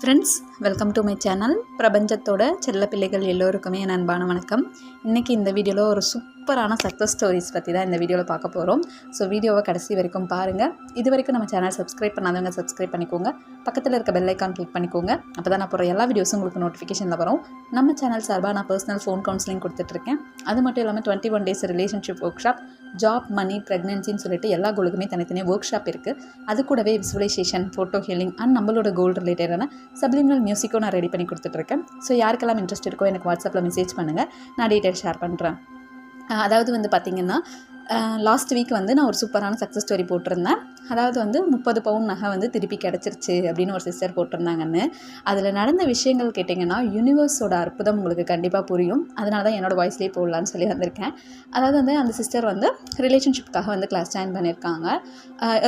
Friends welcome to my channel பிரபஞ்சத்தோட செல்ல பிள்ளைகள் எல்லோருக்குமே என் அன்பான வணக்கம். இன்றைக்கி இந்த வீடியோவில் ஒரு சூப்பரான சக்ஸஸ் ஸ்டோரிஸ் பற்றி தான் இந்த வீடியோவில் பார்க்க போகிறோம் ஸோ வீடியோவை கடைசி வரைக்கும் பாருங்கள் இது வரைக்கும் நம்ம சேனல் சப்ஸ்கிரைப் பண்ணாதவங்க சப்ஸ்கிரைப் பண்ணிக்கோங்க. பக்கத்தில் இருக்க பெல் ஐக்கான் கிளிக் பண்ணிக்கோங்க. அப்போ தான் நான் போகிற எல்லா வீடியோஸும் உங்களுக்கு நோட்டிஃபிகேஷனில் வரும். நம்ம சேனல் சார்பாக நான் பர்சனல் ஃபோன் கவுன்சிலிங் கொடுத்துட்ருக்கேன் அது மட்டும் இல்லாமல் twenty one days relationship work job money ப்ரெக்னென்சின்னு சொல்லிட்டு எல்லா கோலுக்குமே தனித்தனியாக ஒர்க் ஷாப் இருக்குது அது கூடவே விசுவலைசேஷன் ஃபோட்டோ ஹீலிங் அண்ட் நம்மளோட கோல் ரிலேட்டடான சப்ளிமினல் மியூசிக்கும் நான் ரெடி பண்ணி கொடுத்துட்ருக்கேன் ஸோ யாருக்கெல்லாம் இன்ட்ரெஸ்ட் இருக்கோ எனக்கு வாட்ஸ்அப்பில் மெசேஜ் பண்ணுங்கள் நான் டீட்டெயில் ஷேர் பண்ணுறேன் அதாவது வந்து பார்த்திங்கன்னா லாஸ்ட் வீக் வந்து நான் ஒரு சூப்பரான சக்ஸஸ் ஸ்டோரி போட்டிருந்தேன். அதாவது வந்து முப்பது பவுன் நகை வந்து திருப்பி கிடச்சிருச்சு அப்படின்னு ஒரு சிஸ்டர் போட்டிருந்தாங்கன்னு. அதில் நடந்த விஷயங்கள் கேட்டிங்கன்னா யூனிவர்ஸோட அற்புதம் உங்களுக்கு கண்டிப்பாக புரியும். அதனால தான் என்னோடய வாய்ஸ்லேயே போடலான்னு சொல்லி வந்திருக்கேன். அதாவது வந்து அந்த சிஸ்டர் வந்து ரிலேஷன்ஷிப்காக வந்து கிளாஸ் ஜாயின் பண்ணியிருக்காங்க.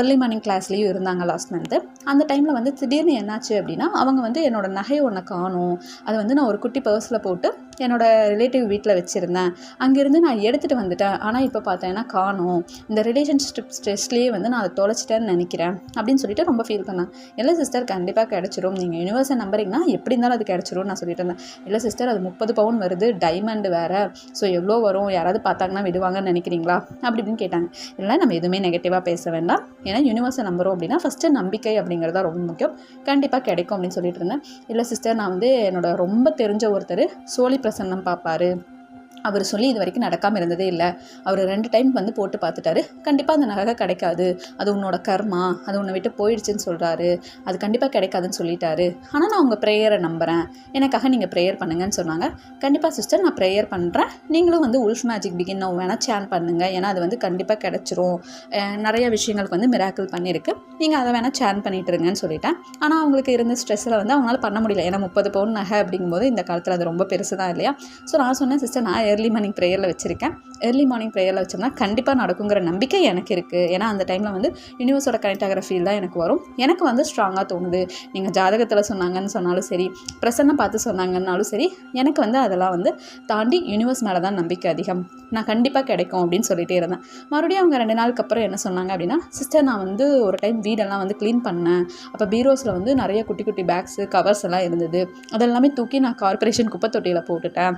ஏர்லி மார்னிங் கிளாஸ்லேயும் இருந்தாங்க லாஸ்ட் மந்த்து அந்த டைமில் வந்து திடீர்னு என்னாச்சு அப்படின்னா அவங்க வந்து என்னோடய நகை ஒன்று காணும். அதை வந்து நான் ஒரு குட்டி பர்ஸில் போட்டு என்னோடய ரிலேட்டிவ் வீட்டில் வச்சுருந்தேன். அங்கேருந்து நான் எடுத்துகிட்டு வந்துட்டேன். ஆனால் இப்போ பார்த்தேன்னா காணும். இந்த ரிலேஷன்ஷிப் ஸ்ட்ரெஸ்லேயே வந்து நான் அதை தொலைச்சிட்டேன்னு நினைக்கிறேன். அப்படின்னு சொல்லிட்டு ரொம்ப ஃபீல் பண்ணேன். இல்லை சிஸ்டர் கண்டிப்பாக கிடச்சிரும். நீங்கள் யூனிவர்ஸை நம்புறீங்கன்னா எப்படி இருந்தாலும் அது கிடச்சிரும் நான் சொல்லிட்டு இருந்தேன். இல்லை சிஸ்டர் அது முப்பது பவுன் வருது டைமண்ட் வேறு. ஸோ எவ்வளோ வரும்? யாராவது பார்த்தாங்கன்னா விடுவாங்கன்னு நினைக்கிறீங்களா? அப்படி இப்படின்னு கேட்டாங்க. இல்லை நம்ம எதுவுமே நெகட்டிவாக பேச வேண்டாம். ஏன்னா யூனிவர்ஸை நம்புறோம் அப்படின்னா ஃபஸ்ட்டு நம்பிக்கை அப்படிங்கிறதா ரொம்ப முக்கியம். கண்டிப்பாக கிடைக்கும் அப்படின்னு சொல்லிட்டு இருந்தேன். இல்லை சிஸ்டர் நான் வந்து என்னோட ரொம்ப தெரிஞ்ச ஒருத்தர் சோழி பிரசன்னம் பார்ப்பாரு அவர் சொல்லி இது வரைக்கும் நடக்காமல் இருந்ததே இல்லை. அவர் ரெண்டு டைம் வந்து போட்டு பார்த்துட்டாரு கண்டிப்பாக அந்த நகை கிடைக்காது. அது உன்னோட கர்மா. அது உன்னை விட்டு போயிடுச்சுன்னு சொல்கிறாரு அது கண்டிப்பாக கிடைக்காதுன்னு சொல்லிட்டாரு. ஆனால் நான் உங்கள் ப்ரேயரை நம்புகிறேன் எனக்காக நீங்கள் ப்ரேயர் பண்ணுங்கன்னு சொன்னாங்க. கண்டிப்பாக சிஸ்டர் நான் ப்ரேயர் பண்ணுறேன் நீங்களும் வந்து உல்ஃப் மேஜிக் பிகின் வேணால் சேன் பண்ணுங்கள் ஏன்னா அது வந்து கண்டிப்பாக கிடச்சிரும். நிறைய விஷயங்களுக்கு வந்து மிராக்கிள் பண்ணியிருக்கு நீங்கள் அதை வேணால் சேன் பண்ணிட்டுருங்கன்னு சொல்லிட்டேன். ஆனால் அவங்களுக்கு இருந்த ஸ்ட்ரெஸ்ஸில் வந்து அவங்களால பண்ண முடியல. ஏன்னா முப்பது பவுன் நகை அப்படிங்கும்போது இந்த காலத்தில் அது ரொம்ப பெருசு தான் இல்லையா? ஸோ நான் சொன்னேன் சிஸ்டர் நான் ஏர்லி மார்னிங் ப்ரேயரில் வச்சுருக்கேன். ஏர்லி மார்னிங் ப்ரேயரில் வச்சோம்னா கண்டிப்பாக நடக்குங்கிற நம்பிக்கை எனக்கு இருக்குது ஏன்னா அந்த டைமில் வந்து யூனிவர்ஸோட கனெக்ட் ஆகிற ஃபீல் தான் எனக்கு வரும். எனக்கு வந்து ஸ்ட்ராங்காக தோணுது. நீங்கள் ஜாதகத்தில் சொன்னாங்கன்னு சொன்னாலும் சரி பிரசன்னை பார்த்து சொன்னாங்கன்னாலும் சரி எனக்கு வந்து அதெல்லாம் வந்து தாண்டி யூனிவர்ஸ் மேலே தான் நம்பிக்கை அதிகம். நான் கண்டிப்பாக கிடைக்கும் அப்படின்னு சொல்லிகிட்டே இருந்தேன். மறுபடியும் அவங்க ரெண்டு நாளுக்கு அப்புறம் என்ன சொன்னாங்க அப்படின்னா சிஸ்டர் நான் வந்து ஒரு டைம் வீடெல்லாம் வந்து க்ளீன் பண்ணேன். அப்போ பீரோஸில் வந்து நிறைய குட்டி குட்டி பேக்ஸு கவர்ஸ் எல்லாம் இருந்தது. அதெல்லாமே தூக்கி நான் கார்பரேஷன் குப்பை தொட்டியில் போட்டுட்டேன்.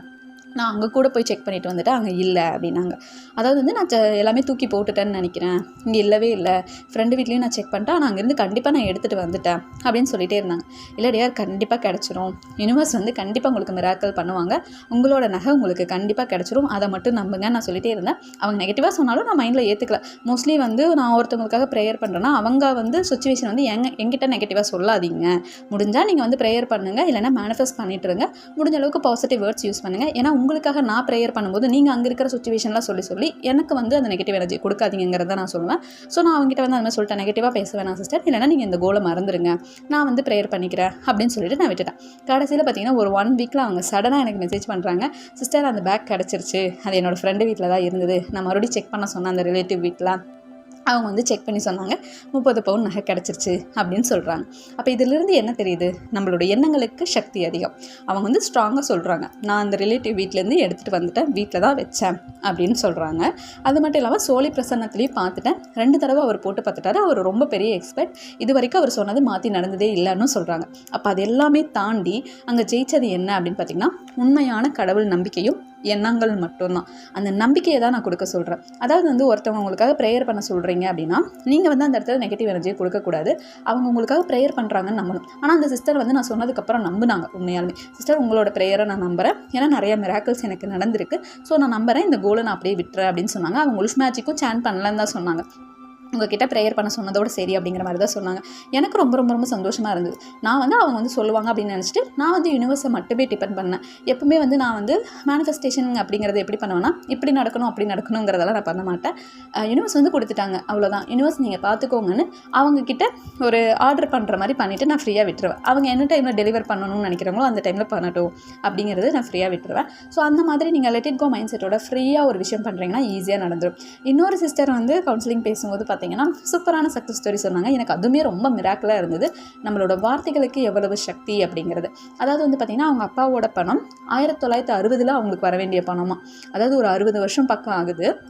நான் அங்கே கூட போய் செக் பண்ணிவிட்டு வந்துட்டு அங்கே இல்லை அப்படின்னாங்க. அதாவது வந்து நான் எல்லாமே தூக்கி போட்டுட்டேன்னு நினைக்கிறேன். இங்கே இல்லவே இல்லை. ஃப்ரெண்டு வீட்லேயும் நான் செக் பண்ணிட்டேன். ஆனால் அங்கேருந்து கண்டிப்பாக நான் எடுத்துகிட்டு வந்துட்டேன் அப்படின்னு சொல்லிகிட்டே இருந்தாங்க. இல்லடியார் கண்டிப்பாக கிடச்சிரும். யூனிவர்ஸ் வந்து கண்டிப்பாக உங்களுக்கு மிராக்கல் பண்ணுவாங்க. உங்களோட நகை உங்களுக்கு கண்டிப்பாக கிடச்சிரும். அதை மட்டும் நம்புங்க நான் சொல்லிகிட்டே இருந்தேன். அவங்க நெகட்டிவாக சொன்னாலும் நான் மைண்டில் ஏற்றுக்கல மோஸ்ட்லி வந்து நான் ஒருத்தவங்களுக்காக ப்ரேயர் பண்ணுறேன்னா அவங்க வந்து சுச்சுவேஷன் வந்து எங்க எங்கிட்ட நெகட்டிவாக சொல்லாதீங்க. முடிஞ்சால் நீங்கள் வந்து ப்ரேயர் பண்ணுங்கள் இல்லைனா மேனிஃபெஸ்ட் பண்ணிட்டுருங்க முடிஞ்ச அளவுக்கு பாசிட்டிவ் வேர்ட்ஸ் யூஸ் பண்ணுங்கள் ஏன்னா உங்களுக்காக நான் ப்ரேயர் பண்ணும்போது நீங்கள் அங்கே இருக்கிற சுச்சுவேஷன்லாம் சொல்லி சொல்லி எனக்கு வந்து அந்த நெகட்டிவ் எனர்ஜி கொடுக்காதீங்கிறத நான் சொல்லுவேன். ஸோ நான் அவங்ககிட்ட வந்து அந்த மாதிரி சொல்லிட்டேன். நெகட்டிவாக பேச வேணாம் சிஸ்டர் இல்லைனா நீங்கள் இந்த கோலை மறந்துடுங்க நான் வந்து ப்ரேயர் பண்ணிக்கிறேன் அப்படின்னு சொல்லிட்டு நான் விட்டுட்டேன். கடைசியில் பார்த்தீங்கன்னா ஒரு ஒன் வீக்கில் அவங்க சடனாக எனக்கு மெசேஜ் பண்ணுறாங்க சிஸ்டர் அந்த பேக் கிடச்சிருச்சு. அது என்னோடய ஃப்ரெண்டு வீட்டில் தான் இருந்தது. நான் மறுபடியும் செக் பண்ண சொன்னேன் அந்த ரிலேட்டிவ் வீட்டில் அவங்க வந்து செக் பண்ணி சொன்னாங்க முப்பது பவுன் நகை கிடச்சிருச்சு அப்படின்னு சொல்கிறாங்க அப்போ இதிலிருந்து என்ன தெரியுது? நம்மளோட எண்ணங்களுக்கு சக்தி அதிகம். அவங்க வந்து ஸ்ட்ராங்காக சொல்கிறாங்க நான் அந்த ரிலேட்டிவ் வீட்டிலேருந்து எடுத்துகிட்டு வந்துட்டேன் வீட்டில் தான் வச்சேன் அப்படின்னு சொல்கிறாங்க அது மட்டும் இல்லாமல் சோழி பிரசன்னத்துலேயும் பார்த்துட்டேன். ரெண்டு தடவை அவர் போட்டு பார்த்துட்டாரு. அவர் ரொம்ப பெரிய எக்ஸ்பர்ட் இது வரைக்கும் அவர் சொன்னது மாற்றி நடந்ததே இல்லைன்னு சொல்கிறாங்க அப்போ அது எல்லாமே தாண்டி அங்கே ஜெயிச்சது என்ன அப்படின்னு பார்த்திங்கன்னா உண்மையான கடவுள் நம்பிக்கையும் எண்ணங்கள் மட்டும்தான். அந்த நம்பிக்கையை தான் நான் கொடுக்க சொல்கிறேன் அதாவது வந்து ஒருத்தவங்க உங்களுக்காக ப்ரேயர் பண்ண சொல்கிறீங்க அப்படின்னா நீங்கள் வந்து அந்த இடத்துல நெகட்டிவ் எனர்ஜியை கொடுக்கக்கூடாது. அவங்க உங்களுக்காக ப்ரேயர் பண்ணுறாங்கன்னு நம்பணும். ஆனால் அந்த சிஸ்டர் வந்து நான் சொன்னதுக்கப்புறம் நம்பினாங்க உண்மையாலுமே. சிஸ்டர் உங்களோட ப்ரேயரை நான் நம்புகிறேன் ஏன்னா நிறைய மிராக்கிள்ஸ் எனக்கு நடந்திருக்கு. ஸோ நான் நம்புகிறேன் இந்த கோலை நான் அப்படியே விட்டுறேன் அப்படின்னு சொன்னாங்க. அவங்க உல்ஃப் மேஜிக்கும் சேன் பண்ணலன்னு தான் சொன்னாங்க. உங்ககிட்ட ப்ரேயர் பண்ண சொன்னதோடு சரி அப்படிங்கிற மாதிரி தான் சொன்னாங்க. எனக்கு ரொம்ப ரொம்ப ரொம்ப சந்தோஷமாக இருந்தது. நான் வந்து அவங்க வந்து சொல்லுவாங்க அப்படின்னு நினச்சிட்டு நான் வந்து யூனிவர்ஸை மட்டுமே டிபெண்ட் பண்ணேன். எப்பவுமே வந்து நான் வந்து மேனிஃபெஸ்டேஷன் அப்படிங்கிறது எப்படி பண்ணுவேன்னா இப்படி நடக்கணும் அப்படி நடக்கணுங்கிறதெல்லாம் நான் பண்ண மாட்டேன். யூனிவர்ஸ் வந்து கொடுத்துட்டாங்க. அவ்வளோதான் யூனிவர்ஸ் நீங்கள் பார்த்துக்கோங்கன்னு அவங்கக்கிட்ட ஒரு ஆர்டர் பண்ணுற மாதிரி பண்ணிவிட்டு நான் ஃப்ரீயாக விட்டுருவேன். அவங்க என்ன டைமில் டெலிவர் பண்ணணும்னு நினைக்கிறாங்களோ அந்த டைமில் பண்ணட்டும். அப்படிங்கிறது நான் ஃப்ரீயாக விட்டுருவேன். ஸோ அந்த மாதிரி நீங்கள் லெட் இட் கோ மைண்ட் செட்டோட ஃப்ரீயாக ஒரு விஷயம் பண்ணுறீங்கன்னா ஈஸியாக நடந்துடும் இன்னொரு சிஸ்டர் வந்து கவுன்சிலிங் பேசும்போது பார்த்தீங்கன்னா சூப்பரான சக்ஸஸ் ஸ்டோரி சொன்னாங்க. எனக்கு அதுவுமே ரொம்ப மிராக்கலாக இருந்தது. நம்மளோட வார்த்தைகளுக்கு எவ்வளவு சக்தி அப்படிங்கிறது. அதாவது வந்து பார்த்திங்கன்னா அவங்க அப்பாவோட பணம் ஆயிரத்தி தொள்ளாயிரத்தி அறுபதில் அவங்களுக்கு வர வேண்டிய பணமா? அதாவது ஒரு அறுபது வருஷம் பக்கம் ஆகுது.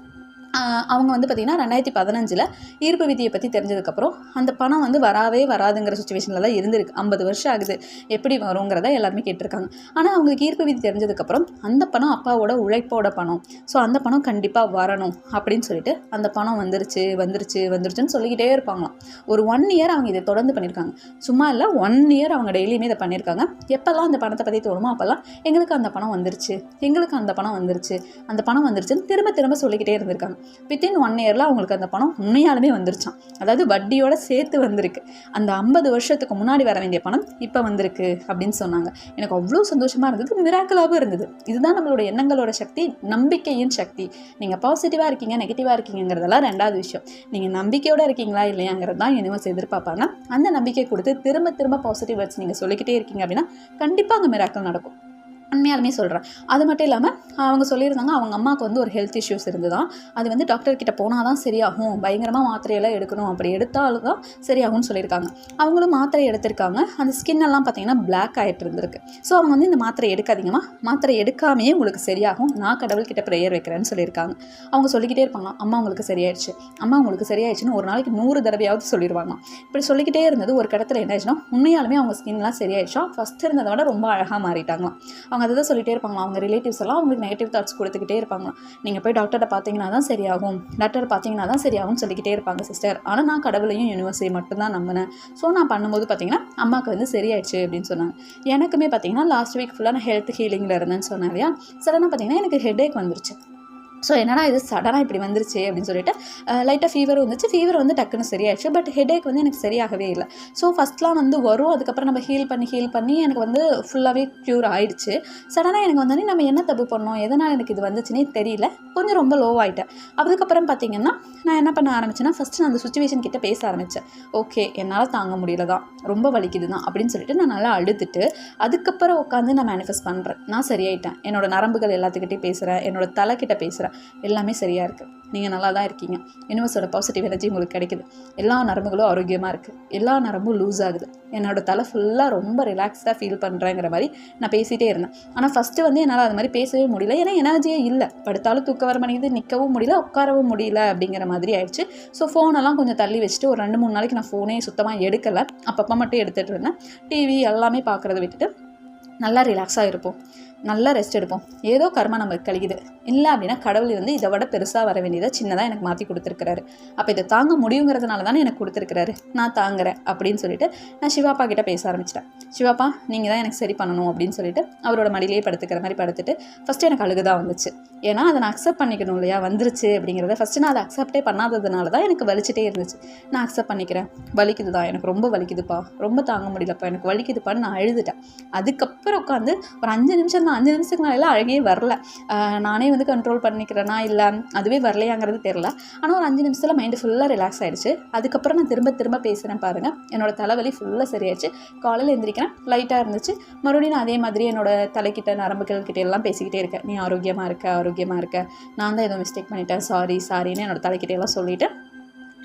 அவங்க வந்து பார்த்திங்கன்னா ரெண்டாயிரத்தி பதினஞ்சில் ஈர்ப்பு விதியை பற்றி தெரிஞ்சதுக்கப்புறம் அந்த பணம் வந்து வராவே வராதுங்கிற சுச்சுவேஷனில் தான் இருந்திருக்கு. ஐம்பது வருஷம் ஆகுது. எப்படி வருங்கிறத எல்லாருமே கேட்டிருக்காங்க. ஆனால் அவங்களுக்கு ஈர்ப்பு விதி தெரிஞ்சதுக்கப்புறம் அந்த பணம் அப்பாவோட உழைப்போட பணம். ஸோ அந்த பணம் கண்டிப்பாக வரணும் அப்படின்னு சொல்லிட்டு அந்த பணம் வந்துருச்சு வந்துருச்சு வந்துருச்சுன்னு சொல்லிக்கிட்டே இருப்பாங்களாம். ஒரு ஒன் இயர் அவங்க இதை தொடர்ந்து பண்ணியிருக்காங்க சும்மா இல்லை ஒன் இயர் அவங்க டெய்லியுமே இதை பண்ணியிருக்காங்க எப்போல்லாம் அந்த பணத்தை பற்றி தோணுமோ அப்போல்லாம் எங்களுக்கு அந்த பணம் வந்துருச்சு. எங்களுக்கு அந்த பணம் வந்துருச்சு. அந்த பணம் வந்துருச்சுன்னு திரும்ப திரும்ப சொல்லிக்கிட்டே இருந்திருக்காங்க. வித்தின் ஒன் இயரில் அவங்களுக்கு அந்த பணம் உண்மையாலுமே வந்துருச்சான் அதாவது வட்டியோட சேர்த்து வந்திருக்கு. அந்த ஐம்பது வருஷத்துக்கு முன்னாடி வர வேண்டிய பணம் இப்போ வந்திருக்கு அப்படின்னு சொன்னாங்க. எனக்கு அவ்வளோ சந்தோஷமாக இருந்தது. மிராக்கலாகவும் இருந்தது. இதுதான் நம்மளோட எண்ணங்களோட சக்தி நம்பிக்கையின் சக்தி. நீங்கள் பாசிட்டிவாக இருக்கீங்க நெகட்டிவாக இருக்கீங்கிறதெல்லாம் ரெண்டாவது விஷயம். நீங்கள் நம்பிக்கையோடு இருக்கீங்களா இல்லையாங்கிறது தான் யூனிவர்ஸ் எதிர்பார்ப்பாங்க அந்த நம்பிக்கை கொடுத்து திரும்ப திரும்ப பாசிட்டிவ் வேர்ட்ஸ் நீங்கள் சொல்லிக்கிட்டே இருக்கீங்க அப்படின்னா கண்டிப்பாக அங்கே மிராக்கள் நடக்கும். உண்மையாலுமே சொல்கிறேன் அது மட்டும் இல்லாமல் அவங்க சொல்லியிருந்தாங்க அவங்க அம்மாவுக்கு வந்து ஒரு ஹெல்த் இஷ்யூஸ் இருந்துதான். அது வந்து டாக்டர் கிட்ட போனால் தான் சரியாகும். பயங்கரமாக மாத்திரையெல்லாம் எடுக்கணும். அப்படி எடுத்தாலும் தான் சரியாகும்னு சொல்லியிருக்காங்க. அவங்களும் மாத்திரை எடுத்திருக்காங்க. அந்த ஸ்கின் எல்லாம் பார்த்தீங்கன்னா பிளாக் ஆகிட்டு இருந்திருக்கு. ஸோ அவங்க வந்து இந்த மாத்திரை எடுக்காதீங்கம்மா. மாத்திரை எடுக்காமையே உங்களுக்கு சரியாகும். நான் கடவுள்கிட்ட ப்ரேயர் வைக்கிறேன்னு சொல்லியிருக்காங்க. அவங்க சொல்லிக்கிட்டே இருப்பாங்க அம்மா உங்களுக்கு சரியாயிடுச்சு. அம்மா உங்களுக்கு சரியாயிடுச்சுன்னு ஒரு நாளைக்கு நூறு தடவையாவது சொல்லிடுவாங்க இப்படி சொல்லிக்கிட்டே இருந்தது ஒரு கடத்தில் என்ன ஆச்சுன்னா உண்மையாலுமே அவங்க ஸ்கின்லாம் சரியாயிடுச்சா? ஃபஸ்ட் இருந்ததை விட ரொம்ப அழகாக மாறிட்டாங்களாம். அவங்க அதை தான் சொல்லிகிட்டே இருப்பாங்களா அவங்க ரிலேட்டிவ்ஸ் எல்லாம் அவங்களுக்கு நெகட்டிவ் தாட்ஸ் கொடுத்துக்கிட்டே இருப்பாங்க. நீங்கள் போய் டாக்டர்கிட்ட பார்த்தீங்கன்னா தான் சரியாகும். டாக்டர் பார்த்தீங்கன்னா தான் சரியாகும்னு சொல்லிக்கிட்டே இருப்பாங்க சிஸ்டர் ஆனால் நான் கடவுளையும் யூனிவர்ஸையும் மட்டும்தான் நம்பினேன். ஸோ நான் பண்ணும்போது பார்த்தீங்கன்னா அம்மாவுக்கு வந்து சரியாயிடுச்சு அப்படின்னு சொன்னாங்க. எனக்குமே பார்த்தீங்கன்னா லாஸ்ட் வீக் ஃபுல்லாக நான் ஹெல்த் ஹீலிங்கில் இருந்தேன்னு சொன்னேன் இல்லையா? சடனாக பார்த்தீங்கன்னா எனக்கு ஹெட்டேக் வந்துருச்சு. ஸோ என்னடா இது சடனாக இப்படி வந்துருச்சு அப்படின்னு சொல்லிட்டு லைட்டாக ஃபீவர் வந்துச்சு. ஃபீவர் வந்து டக்குன்னு சரியாயிடுச்சு. பட் ஹெடேக் வந்து எனக்கு சரியாகவே இல்லை. ஸோ ஃபஸ்ட்லாம் வந்து வரும். அதுக்கப்புறம் நம்ம ஹீல் பண்ணி ஹீல் பண்ணி எனக்கு வந்து ஃபுல்லாகவே க்யூர் ஆயிடுச்சு. சடனாக எனக்கு வந்தோடனே நம்ம என்ன தப்பு பண்ணோம்? எதனால் எனக்கு இது வந்துச்சுன்னே தெரியல. கொஞ்சம் ரொம்ப லோ ஆகிட்டேன் அதுக்கப்புறம் பார்த்திங்கன்னா நான் என்ன பண்ண ஆரம்பிச்சேன்னா ஃபஸ்ட்டு நான் அந்த சுச்சுவேஷன் கிட்ட பேச ஆரம்பித்தேன் ஓகே என்னால் தாங்க முடியல தான். ரொம்ப வலிக்குது தான் அப்படின்னு சொல்லிட்டு நான் நல்லா அழுதுட்டு அதுக்கப்புறம் உட்காந்து நான் மேனிஃபெஸ்ட் பண்ணுறேன் நான் சரியாயிட்டேன். என்னோடய நரம்புகள் எல்லாத்துக்கிட்டே பேசுகிறேன் என்னோடய தலைக்கிட்ட பேசுகிறேன் எல்லாமே சரியாக இருக்குது நீங்கள் நல்லா தான் இருக்கீங்க யூனிவர்ஸோட பாசிட்டிவ் எனர்ஜி உங்களுக்கு கிடைக்குது. எல்லா நரம்புகளும் ஆரோக்கியமாக இருக்குது எல்லா நரம்பும் லூஸ் ஆகுது. என்னோட தலை ஃபுல்லாக ரொம்ப ரிலாக்ஸ்டாக ஃபீல் பண்ணுறேங்கிற மாதிரி நான் பேசிகிட்டே இருந்தேன். ஆனால் ஃபஸ்ட்டு வந்து என்னால் அது மாதிரி பேசவே முடியல. ஏன்னா எனர்ஜியே இல்லை. படுத்தாலும் தூக்க வர மாட்டேங்குது நிற்கவும் முடியல உட்காரவும் முடியல அப்படிங்கிற மாதிரி ஆயிடுச்சு. ஸோ ஃபோனெல்லாம் கொஞ்சம் தள்ளி வச்சுட்டு ஒரு ரெண்டு மூணு நாளைக்கு நான் ஃபோனே சுத்தமாக எடுக்கலை. அப்பப்போ மட்டும் எடுத்துகிட்டு இருந்தேன். டிவி எல்லாமே பார்க்குறத விட்டுட்டு நல்லா ரிலாக்ஸாக இருப்போம். நல்லா ரெஸ்ட் எடுப்போம். ஏதோ கர்மா நமக்கு கழிக்குது. இல்லை அப்படின்னா கடவுள் வந்து இதை விட பெருசாக வர வேண்டியதை சின்னதாக எனக்கு மாற்றி கொடுத்துருக்குறாரு. அப்போ இதை தாங்க முடியுங்கிறதுனால தானே எனக்கு கொடுத்துருக்குறாரு. நான் தாங்குறேன் அப்படின்னு சொல்லிட்டு நான் சிவாப்பா கிட்ட பேச ஆரம்பிச்சிட்டேன். சிவாப்பா நீங்கள் தான் எனக்கு சரி பண்ணணும் அப்படின்னு சொல்லிட்டு அவரோட மடியிலேயே படுத்துக்கிற மாதிரி படுத்துட்டு ஃபஸ்ட்டு எனக்கு அழுகுதான் வந்துச்சு. ஏன்னா அதை நான் அக்செப்ட் பண்ணிக்கணும் இல்லையா? வந்துருச்சு அப்படிங்கிறத ஃபஸ்ட்டு நான் அதை அக்செப்டே பண்ணாததுனால தான் எனக்கு வலிச்சிட்டே இருந்துச்சு. நான் அக்செப்ட் பண்ணிக்கிறேன். வலிக்குது தான் எனக்கு ரொம்ப வலிக்குதுப்பா. ரொம்ப தாங்க முடியலப்பா எனக்கு வலிக்குதுப்பான்னு நான் அழுதுட்டேன். அதுக்கப்புறம் உட்காந்து ஒரு அஞ்சு நிமிஷம் தான் அஞ்சு நிமிஷத்துக்கு மேலே அழகே வரல. நானே வந்து கண்ட்ரோல் பண்ணிக்கிறேனா இல்லை அதுவே வரலையாங்கிறது தெரில ஆனால் ஒரு அஞ்சு நிமிஷத்தில் மைண்டு ஃபுல்லாக ரிலாக்ஸ் ஆகிடுச்சு அதுக்கப்புறம் நான் திரும்ப திரும்ப பேசுகிறேன் பாருங்கள் என்னோட தலைவலி ஃபுல்லாக சரியாயிடுச்சு. காலையில் எந்திரிக்கிறேன் லைட்டாக இருந்துச்சு. மறுபடியும் நான் அதே மாதிரி என்னோடய தலைக்கிட்ட நரம்புகள் கிட்ட எல்லாம் பேசிக்கிட்டே இருக்கேன். நீ ஆரோக்கியமாக இருக்க ஆரோக்கியமாக இருக்க. நான் தான் ஏதோ மிஸ்டேக் பண்ணிட்டேன். சாரி சாரின்னு என்னோடய தலைக்கிட்ட எல்லாம் சொல்லிவிட்டு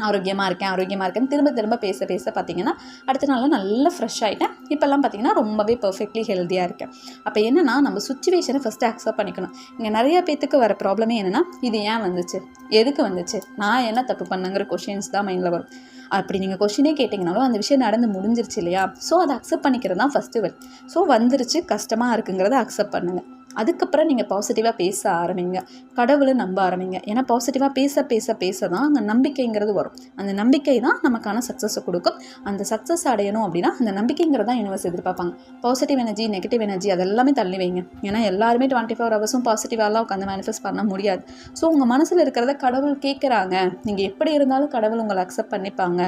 ஆரோக்கியமாக இருக்கேன் ஆரோக்கியமாக இருக்கேன் திரும்ப திரும்ப பேச பேச பார்த்தீங்கன்னா அடுத்த நாளில் நல்லா ஃப்ரெஷ் ஆகிட்டேன் இப்போல்லாம் பார்த்தீங்கன்னா ரொம்பவே பர்ஃபெக்ட்லி ஹெல்த்தியாக இருக்கேன். அப்போ என்னென்னா நம்ம சுச்சுவேஷனை ஃபஸ்ட்டு அக்செப்ட் பண்ணிக்கணும். இங்கே நிறைய பேத்துக்கு வர ப்ராப்ளமே என்னென்னா இது ஏன் வந்துச்சு? எதுக்கு வந்துச்சு? நான் என்ன தப்பு பண்ணங்கிற கொஷின்ஸ் தான் மைண்டில் வரும். அப்படி நீங்கள் கொஷினே கேட்டிங்கனாலும் அந்த விஷயம் நடந்து முடிஞ்சிருச்சு இல்லையா? ஸோ அதை அக்செப்ட் பண்ணிக்கிறது தான் ஃபஸ்ட்டு வெல் ஸோ வந்துருச்சு கஷ்டமாக இருக்குங்கிறத அக்செப்ட் பண்ணுங்கள் அதுக்கப்புறம் நீங்கள் பாசிட்டிவாக பேச ஆரம்பிங்க. கடவுளை நம்ப ஆரம்பிங்க. ஏன்னா பாசிட்டிவாக பேச பேச பேச தான் அங்கே நம்பிக்கைங்கிறது வரும். அந்த நம்பிக்கை தான் நமக்கான சக்ஸஸை கொடுக்கும். அந்த சக்ஸஸ் அடையணும் அப்படின்னா அந்த நம்பிக்கைங்கிறது தான் யூனிவர்ஸ் எதிர்பார்ப்பாங்க. பாசிட்டிவ் எனர்ஜி நெகட்டிவ் எனர்ஜி அதெல்லாமே தள்ளி வைங்க. ஏன்னா எல்லாருமே டுவெண்ட்டி ஃபோர் ஹவர்ஸும் பாசிட்டிவாலாம் உட்காந்து மேனிஃபெஸ்ட் பண்ண முடியாது. ஸோ உங்கள் மனசில் இருக்கிறத கடவுள் கேட்குறாங்க. நீங்கள் எப்படி இருந்தாலும் கடவுள் உங்களை அக்செப்ட் பண்ணிப்பாங்க.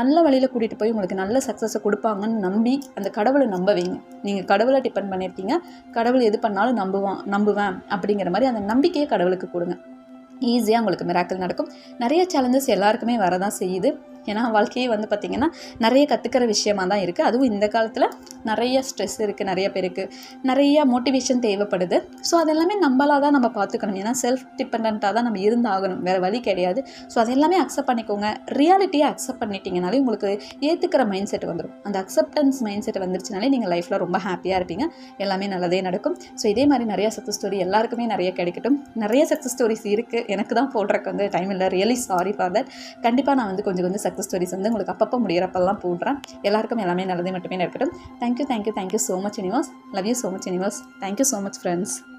நல்ல வழியில் கூட்டிகிட்டு போய் உங்களுக்கு நல்ல சக்ஸஸை கொடுப்பாங்கன்னு நம்பி அந்த கடவுளை நம்ப வைங்க. நீங்கள் கடவுளை டிபெண்ட் பண்ணியிருக்கீங்க. கடவுள் எது பண்ணாலும் நம்ப நம்புவான் நம்புவேன் அப்படிங்கிற மாதிரி அந்த நம்பிக்கையை கடவுளுக்கு கொடுங்க. ஈஸியாக உங்களுக்கு மிராக்கள் நடக்கும். நிறைய சேலஞ்சஸ் எல்லாருக்குமே வரதான் செய்யுது. ஏன்னா வாழ்க்கையே வந்து பார்த்திங்கன்னா நிறைய கற்றுக்கிற விஷயமா தான் இருக்குது அதுவும் இந்த காலத்தில் நிறைய ஸ்ட்ரெஸ் இருக்குது நிறைய பேருக்கு. நிறைய மோட்டிவேஷன் தேவைப்படுது. ஸோ அதெல்லாமே நம்மளாக தான் நம்ம பார்த்துக்கணும் ஏன்னா செல்ஃப் டிபெண்ட்டாக தான் நம்ம இருந்தாகணும். வேறு வழி கிடையாது. ஸோ அது எல்லாமே அக்செப்ட் பண்ணிக்கோங்க. ரியாலிட்டியை அக்செப்ட் பண்ணிட்டீங்கனாலே உங்களுக்கு ஏற்றுக்கிற மைண்ட் செட் வந்துடும் அந்த அக்செப்டன்ஸ் மைண்ட் செட் வந்துருச்சுனாலே நீங்கள் லைஃப்பில் ரொம்ப ஹாப்பியாக இருப்பீங்க. எல்லாமே நல்லதே நடக்கும். ஸோ இதே மாதிரி நிறைய சக்ஸஸ் ஸ்டோரி எல்லாருக்குமே நிறைய கிடைக்கட்டும். நிறைய சக்ஸஸ் ஸ்டோரிஸ் இருக்குது எனக்கு தான் போடுறக்கு வந்து டைம் இல்லை. ரியலி சாரி ஃபார் தட் கண்டிப்பாக நான் வந்து கொஞ்சம் கொஞ்சம் சக்ஸஸ் ஸ்டோரிஸ் வந்து உங்களுக்கு அப்பப்போ முடிகிறப்பெல்லாம் போடுறேன். எல்லாருக்கும் எல்லாமே நல்லது மட்டுமே நடக்கட்டும். Thank you thank you thank you so much universe love you so much universe thank you so much friends